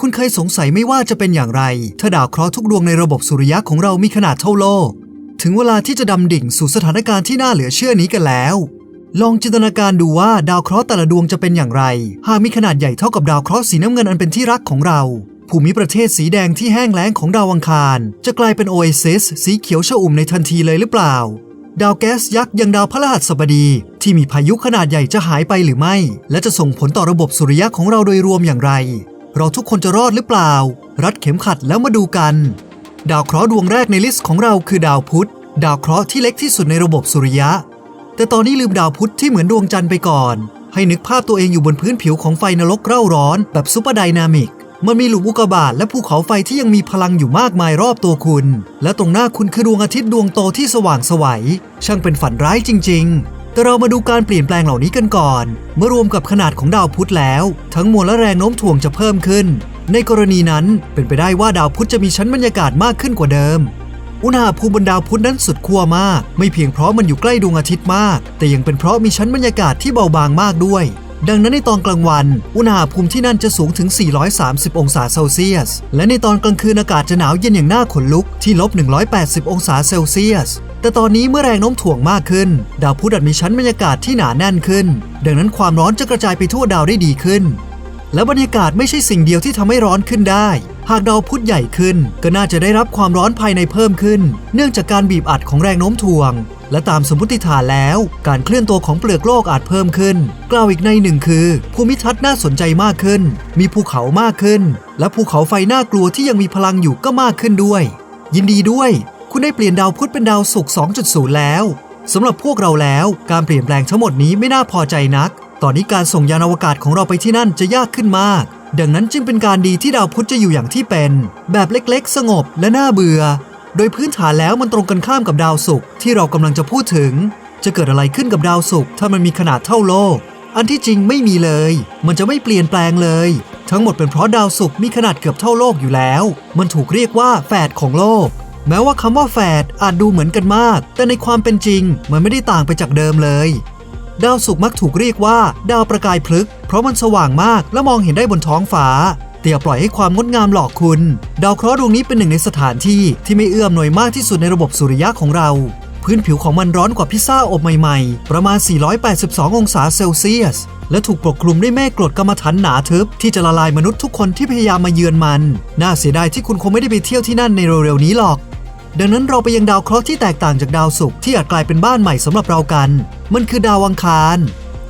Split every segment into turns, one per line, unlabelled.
คุณเคยสงสัยไม่ว่าจะเป็นอย่างไร ถ้าดาวเคราะห์ทุกดวงในระบบสุริยะของเรามีขนาดเท่าโลก ถึงเวลาที่จะดำดิ่งสู่สถานการณ์ที่น่าเหลือเชื่อนี้กันแล้ว ลองจินตนาการดูว่าดาวเคราะห์แต่ละดวงจะเป็นอย่างไร หากมีขนาดใหญ่เท่ากับดาวเคราะห์สีน้ำเงินอันเป็นที่รักของเรา ภูมิประเทศสีแดงที่แห้งแล้งของดาวอังคาร จะกลายเป็นโอเอซิสสีเขียวชอุ่มในทันทีเลยหรือเปล่า ดาวแก๊สยักษ์อย่างดาวพฤหัสบดี ที่มีพายุขนาดใหญ่จะหายไปหรือไม่ และจะส่งผลต่อระบบสุริยะของเราโดยรวมอย่างไร เราทุกคนจะรอดหรือเปล่า รัดเข็มขัดแล้วมาดูกัน ดาวเคราะห์ดวงแรกในลิสต์ของเราคือดาวพุธ ดาวเคราะห์ที่เล็กที่สุดในระบบสุริยะ แต่ตอนนี้ลืมดาวพุธที่เหมือนดวงจันทร์ไปก่อน ให้นึกภาพตัวเองอยู่บนพื้นผิวของไฟนรกเร่าร้อนแบบซูเปอร์ไดนามิกมันมีหลุมอุกกาบาตและภูเขาไฟที่ยังมีพลังอยู่มากมายรอบตัวคุณ และตรงหน้าคุณคือดวงอาทิตย์ดวงโตที่สว่างสวัยช่างเป็นฝันร้ายจริง ๆ แต่เรามาดูการเปลี่ยนแปลงเหล่านี้กันก่อน เมื่อรวมกับขนาดของดาวพุธแล้ว ทั้งมวลและแรงโน้มถ่วงจะเพิ่มขึ้น ในกรณีนั้นเป็นไปได้ว่าดาวพุธจะมีชั้นบรรยากาศมากขึ้นกว่าเดิม อุณหภูมิบนดาวพุธนั้นสุดขั้วมาก ไม่เพียงเพราะมันอยู่ใกล้ดวงอาทิตย์มาก แต่ยังเป็นเพราะมีชั้นบรรยากาศที่เบาบางมากด้วย ดังนั้นในตอนกลางวัน อุณหภูมิที่นั่นจะสูงถึง 430 องศาเซลเซียส และในตอนกลางคืนอากาศจะหนาวเย็นอย่างน่าขนลุกที่ลบ 180 องศาเซลเซียส แต่ตอนนี้เมื่อแรงโน้มถ่วงมากขึ้น ดาวพุธอาจมีชั้นบรรยากาศที่หนาแน่นขึ้น ดังนั้นความร้อนจะกระจายไปทั่วดาวได้ดีขึ้น และบรรยากาศไม่ใช่สิ่งเดียวที่ทำให้ร้อนขึ้นได้ หากดาวพุธใหญ่ขึ้น ก็น่าจะได้รับความร้อนภายในเพิ่มขึ้น เนื่องจากการบีบอัดของแรงโน้มถ่วง และตามสมมติฐานแล้ว การเคลื่อนตัวของเปลือกโลกอาจเพิ่มขึ้น กล่าวอีกในหนึ่งคือ ภูมิทัศน์น่าสนใจมากขึ้น มีภูเขามากขึ้น และภูเขาไฟน่ากลัวที่ยังมีพลังอยู่ก็มากขึ้นด้วย ยินดีด้วย คุณได้เปลี่ยนดาวพุธเป็นดาวศุกร์2.0 แล้วสำหรับพวกเราแล้วการเปลี่ยนแปลงทั้งหมดนี้ไม่น่าพอใจนัก ตอนนี้การส่งยานอวกาศของเราไปที่นั่นจะยากขึ้นมาก ดังนั้นจึงเป็นการดีที่ดาวพุธจะอยู่อย่างที่เป็น แบบเล็กๆ สงบและน่าเบื่อ โดยพื้นฐานแล้วมันตรงกันข้ามกับดาวศุกร์ที่เรากำลังจะพูดถึง จะเกิดอะไรขึ้นกับดาวศุกร์ถ้ามันมีขนาดเท่าโลก อันที่จริงไม่มีเลย มันจะไม่เปลี่ยนแปลงเลย ทั้งหมดเป็นเพราะดาวศุกร์มีขนาดเกือบเท่าโลกอยู่แล้ว มันถูกเรียกว่าแฝดของโลก แม้ว่าคำว่าแฝดอาจดูเหมือนกันมาก แต่ในความเป็นจริง มันไม่ได้ต่างไปจากเดิมเลยดาวศุกร์มักถูกเรียกว่า ดาวประกายพลึก เพราะมันสว่างมากและมองเห็นได้บนท้องฟ้า แต่อย่าปล่อยให้ความงดงามหลอกคุณ ดาวเคราะห์ดวงนี้เป็นหนึ่งในสถานที่ที่ไม่เอื้อมหน่วยมากที่สุดในระบบสุริยะของเรา พื้นผิวของมันร้อนกว่าพิซซ่าอบใหม่ๆ ประมาณ 482 องศาเซลเซียส และถูกปกคลุมด้วยเมฆกรดกรรมฐานหนาทึบ ที่จะละลายมนุษย์ทุกคนที่พยายามมาเยือนมัน น่าเสียดายที่คุณคงไม่ได้ไปเที่ยวที่นั่นในเร็วๆนี้หรอกดังนั้นเราไปยังดาวเคราะห์ที่แตกต่างจากดาวศุกร์ที่อาจกลายเป็นบ้านใหม่สำหรับเรากัน มันคือดาวอังคาร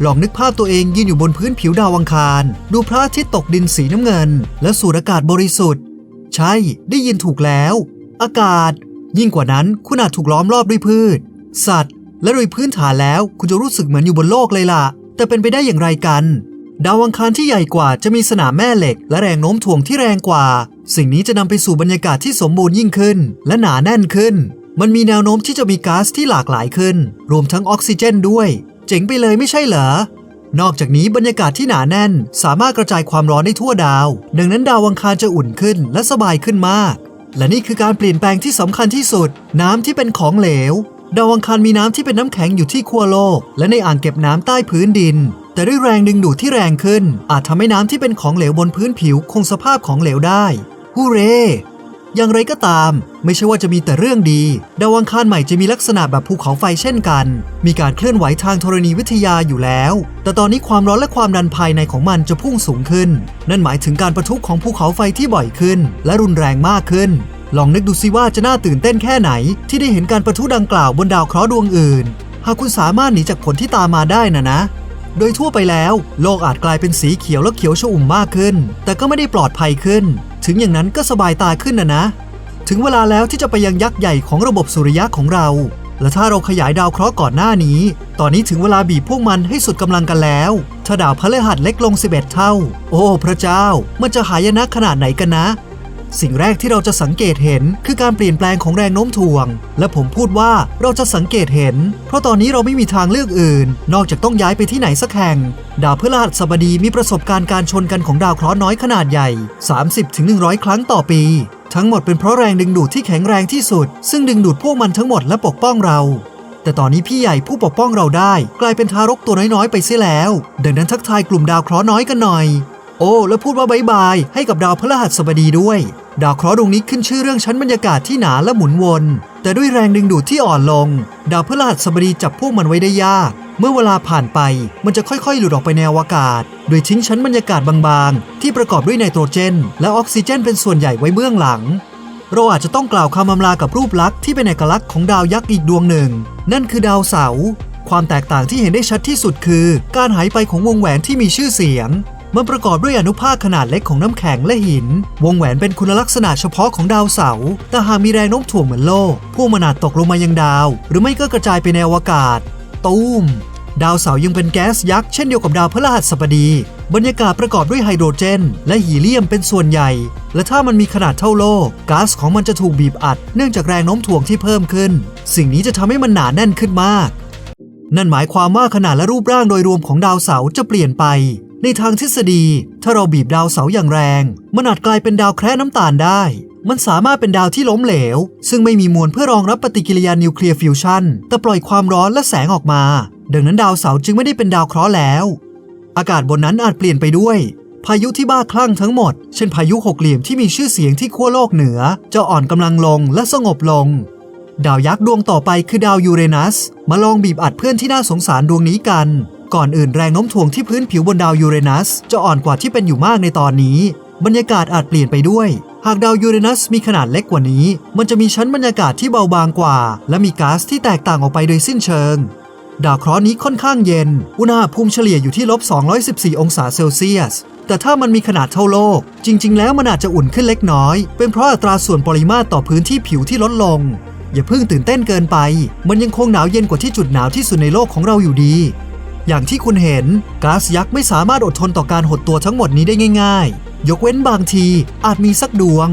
ลองนึกภาพตัวเองยืนอยู่บนพื้นผิวดาวอังคาร ดูพระอาทิตย์ตกดินสีน้ำเงิน และสูดอากาศบริสุทธิ์ ใช่ได้ยินถูกแล้ว อากาศ ยิ่งกว่านั้นคุณอาจถูกล้อมรอบด้วยพืช สัตว์ และโดยพื้นฐานแล้วคุณจะรู้สึกเหมือนอยู่บนโลกเลยล่ะ แต่เป็นไปได้อย่างไรกัน ดาวอังคารที่ใหญ่กว่าจะมีสนามแม่เหล็ก และแรงโน้มถ่วงที่แรงกว่า สิ่งนี้จะนำไปสู่บรรยากาศที่สมบูรณ์ยิ่งขึ้น และหนาแน่นขึ้นมันมีแนวโน้มที่จะมีก๊าซที่หลากหลายขึ้น รวมทั้งออกซิเจนด้วย เจ๋งไปเลยไม่ใช่เหรอนอกจากนี้บรรยากาศที่หนาแน่น สามารถกระจายความร้อนได้ทั่วดาว ดังนั้นดาวอังคารจะอุ่นขึ้นและสบายขึ้นมาก และนี่คือการเปลี่ยนแปลงที่สำคัญที่สุด น้ำที่เป็นของเหลว ดาวอังคารมีน้ำที่เป็นน้ำแข็งอยู่ที่ขั้วโลก และในอ่างเก็บน้ำใต้พื้นดิน แต่ด้วยแรงดึงดูดที่แรงขึ้น อาจทำให้น้ำที่เป็นของเหลวบนพื้นผิวคงสภาพของเหลวได้ฮูเร่ อย่างไรก็ตาม ไม่ใช่ว่าจะมีแต่เรื่องดี ดาวอังคารใหม่จะมีลักษณะแบบภูเขาไฟเช่นกัน มีการเคลื่อนไหวทางธรณีวิทยาอยู่แล้ว แต่ตอนนี้ความร้อนและความดันภายในของมันจะพุ่งสูงขึ้น นั่นหมายถึงการประทุของภูเขาไฟที่บ่อยขึ้น และรุนแรงมากขึ้น ลองนึกดูสิว่าจะน่าตื่นเต้นแค่ไหน ที่ได้เห็นการประทุดังกล่าวบนดาวเคราะห์ดวงอื่น หากคุณสามารถหนีจากผลที่ตามมาได้นะนะโดยทั่วไปแล้ว โลกอาจกลายเป็นสีเขียวและเขียวชอุ่มมากขึ้น แต่ก็ไม่ได้ปลอดภัยขึ้น ถึงอย่างนั้นก็สบายตาขึ้นนะนะ ถึงเวลาแล้วที่จะไปยังยักษ์ใหญ่ของระบบสุริยะของเรา และถ้าเราขยายดาวเคราะห์ก่อนหน้านี้ ตอนนี้ถึงเวลาบีบพวกมันให้สุดกำลังกันแล้ว ถ้าดาวพฤหัสเล็กลง 11 เท่า โอ้ พระเจ้า มันจะหายนะขนาดไหนกันนะ สิ่งแรกที่เราจะสังเกตเห็น คือการเปลี่ยนแปลงของแรงโน้มถ่วง และผมพูดว่าเราจะสังเกตเห็น เพราะตอนนี้เราไม่มีทางเลือกอื่น นอกจากต้องย้ายไปที่ไหนสักแห่ง ดาวพฤหัสบดีมีประสบการณ์การชนกันของดาวเคราะห์น้อยขนาดใหญ่ 30-100 ครั้งต่อปีทั้งหมดเป็นเพราะแรงดึงดูดที่แข็งแรงที่สุด ซึ่งดึงดูดพวกมันทั้งหมดและปกป้องเรา แต่ตอนนี้พี่ใหญ่ผู้ปกป้องเราได้ กลายเป็นทารกตัวน้อยๆ ไปเสียแล้ว ดังนั้นทักทายกลุ่มดาวเคราะห์น้อยกันหน่อย โอ้ แล้วพูดว่าบายบายให้กับดาวพฤหัสบดีด้วย ดาวเคราะห์ดวงนี้ขึ้นชื่อเรื่องชั้นบรรยากาศที่หนาและหมุนวน แต่ด้วยแรงดึงดูดที่อ่อนลง ดาวพฤหัสบดีจับพวกมันไว้ได้ยาก เมื่อเวลาผ่านไปมันจะค่อยๆ หลุดออกไปในอวกาศ โดยทิ้งชั้นบรรยากาศบางๆ ที่ประกอบด้วยไนโตรเจน และออกซิเจนเป็นส่วนใหญ่ไว้เบื้องหลัง เราอาจจะต้องกล่าวคำอำลากับรูปลักษณ์ที่เป็นเอกลักษณ์ของดาวยักษ์อีกดวงหนึ่ง นั่นคือดาวเสาร์ความแตกต่างที่เห็นได้ชัดที่สุดคือ การหายไปของวงแหวนที่มีชื่อเสียง มันประกอบด้วยอนุภาคขนาดเล็กของน้ำแข็งและหิน วงแหวนเป็นคุณลักษณะเฉพาะของดาวเสาร์แต่หากมีแรงโน้มถ่วงเหมือนโลก พวกมันอาจตกลงมายังดาว หรือไม่ก็กระจายไปในอวกาศ ตูมดาวเสาร์ยังเป็นแก๊สยักษ์เช่นเดียวกับดาวพฤหัสบดี บรรยากาศประกอบด้วยไฮโดรเจน และฮีเลียมเป็นส่วนใหญ่ และถ้ามันมีขนาดเท่าโลกก๊าซของมันจะถูกบีบอัด เนื่องจากแรงโน้มถ่วงที่เพิ่มขึ้น สิ่งนี้จะทำให้มันหนาแน่นขึ้นมาก นั่นหมายความว่าขนาดและรูปร่างโดยรวมของดาวเสาร์จะเปลี่ยนไป ในทางทฤษฎี ถ้าเราบีบดาวเสาอย่างแรง มันอาจกลายเป็นดาวแคระน้ำตาลได้ มันสามารถเป็นดาวที่ล้มเหลว ซึ่งไม่มีมวลเพื่อรองรับปฏิกิริยานิวเคลียร์ฟิวชันแต่ปล่อยความร้อนและแสงออกมา ดังนั้นดาวเสาจึงไม่ได้เป็นดาวเคราะห์แล้ว อากาศบนนั้นอาจเปลี่ยนไปด้วยพายุที่บ้าคลั่งทั้งหมด เช่นพายุหกเหลี่ยมที่มีชื่อเสียงที่ขั้วโลกเหนือ จะอ่อนกำลังลงและสงบลง ดาวยักษ์ดวงต่อไปคือดาวยูเรนัส มาลองบีบอัดเพื่อนที่น่าสงสารดวงนี้กัน ก่อนอื่นแรงโน้มถ่วงที่พื้นผิวบนดาวยูเรนัสจะอ่อนกว่าที่เป็นอยู่มากในตอนนี้ บรรยากาศอาจเปลี่ยนไปด้วย หากดาวยูเรนัสมีขนาดเล็กกว่านี้ มันจะมีชั้นบรรยากาศที่เบาบางกว่า และมีก๊าซที่แตกต่างออกไปโดยสิ้นเชิง ดาวเคราะห์นี้ค่อนข้างเย็น อุณหภูมิเฉลี่ยอยู่ที่ลบ 214 องศาเซลเซียส แต่ถ้ามันมีขนาดเท่าโลก จริง ๆ แล้วมันอาจจะอุ่นขึ้นเล็กน้อย เป็นเพราะอัตราส่วนปริมาตรต่อพื้นที่ผิวที่ลดลงอย่าเพิ่งตื่นเต้นเกินไป มันยังคงหนาวเย็นกว่าที่จุดหนาวที่สุดในโลกของเราอยู่ดี อย่างที่คุณเห็นก๊าซยักษ์ไม่สามารถอดทนต่อการหดตัวทั้งหมดนี้ได้ง่าย ๆ ยกเว้นบางทีอาจมีสักดวง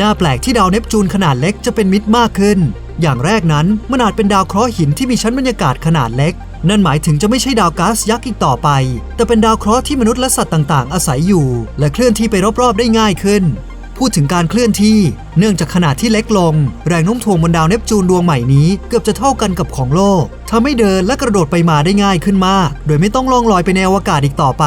น่าแปลกที่ดาวเนปจูนขนาดเล็กจะเป็นมิตรมากขึ้น อย่างแรกนั้นมันอาจเป็นดาวเคราะห์หินที่มีชั้นบรรยากาศขนาดเล็ก นั่นหมายถึงจะไม่ใช่ดาวก๊าซยักษ์อีกต่อไป แต่เป็นดาวเคราะห์ที่มนุษย์และสัตว์ต่างๆ อาศัยอยู่ และเคลื่อนที่ไปรอบๆได้ง่ายขึ้น พูดถึงการเคลื่อนที่ เนื่องจากขนาดที่เล็กลง แรงโน้มถ่วงบนดาวเนปจูนดวงใหม่นี้เกือบจะเท่ากันกับของโลกทำให้เดินและกระโดดไปมาได้ง่ายขึ้นมาก โดยไม่ต้องล่องลอยไปในอวกาศอีกต่อไป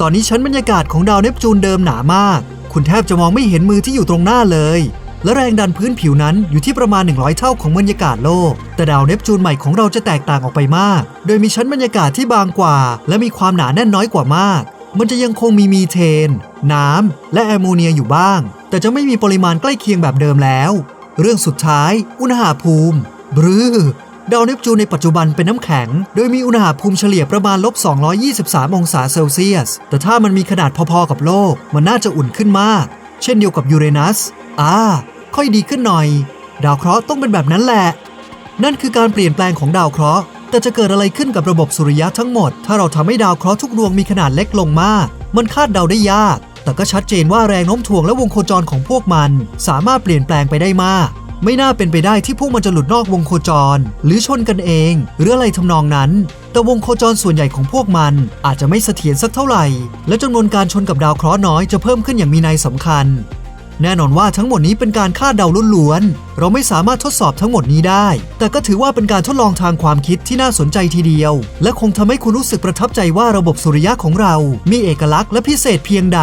ตอนนี้ชั้นบรรยากาศของดาวเนปจูนเดิมหนามาก คุณแทบจะมองไม่เห็นมือที่อยู่ตรงหน้าเลย และแรงดันพื้นผิวนั้นอยู่ที่ประมาณ 100 เท่าของบรรยากาศโลก แต่ดาวเนปจูนใหม่ของเราจะแตกต่างออกไปมาก โดยมีชั้นบรรยากาศที่บางกว่า และมีความหนาแน่นน้อยกว่ามาก มันจะยังคงมีมีเทน น้ำ และแอมโมเนียอยู่บ้าง แต่จะไม่มีปริมาณใกล้เคียงแบบเดิมแล้ว เรื่องสุดท้าย อุณหภูมิ บรือดาวเนปจูนในปัจจุบันเป็นน้ำแข็ง โดยมีอุณหภูมิเฉลี่ยประมาณลบ 223 องศาเซลเซียส แต่ถ้ามันมีขนาดพอๆกับโลก มันน่าจะอุ่นขึ้นมาก เช่นเดียวกับยูเรนัส อ่า ค่อยดีขึ้นหน่อย ดาวเคราะห์ต้องเป็นแบบนั้นแหละ นั่นคือการเปลี่ยนแปลงของดาวเคราะห์ แต่จะเกิดอะไรขึ้นกับระบบสุริยะทั้งหมด ถ้าเราทำให้ดาวเคราะห์ทุกดวงมีขนาดเล็กลงมาก มันคาดเดาได้ยาก แต่ก็ชัดเจนว่าแรงโน้มถ่วงและวงโคจรของพวกมัน สามารถเปลี่ยนแปลงไปได้มาก ไม่น่าเป็นไปได้ที่พวกมันจะหลุดนอกวงโคจร หรือชนกันเอง หรืออะไรทำนองนั้น แต่วงโคจรส่วนใหญ่ของพวกมัน อาจจะไม่เสถียรสักเท่าไหร่ และจำนวนการชนกับดาวเคราะห์น้อยจะเพิ่มขึ้นอย่างมีนัยสำคัญ แน่นอนว่าทั้งหมดนี้เป็นการคาดเดาล้วนๆ เราไม่สามารถทดสอบทั้งหมดนี้ได้ แต่ก็ถือว่าเป็นการทดลองทางความคิดที่น่าสนใจทีเดียว และคงทำให้คุณรู้สึกประทับใจว่าระบบสุริยะของเรา มีเอกลักษณ์และพิเศษเพียงใด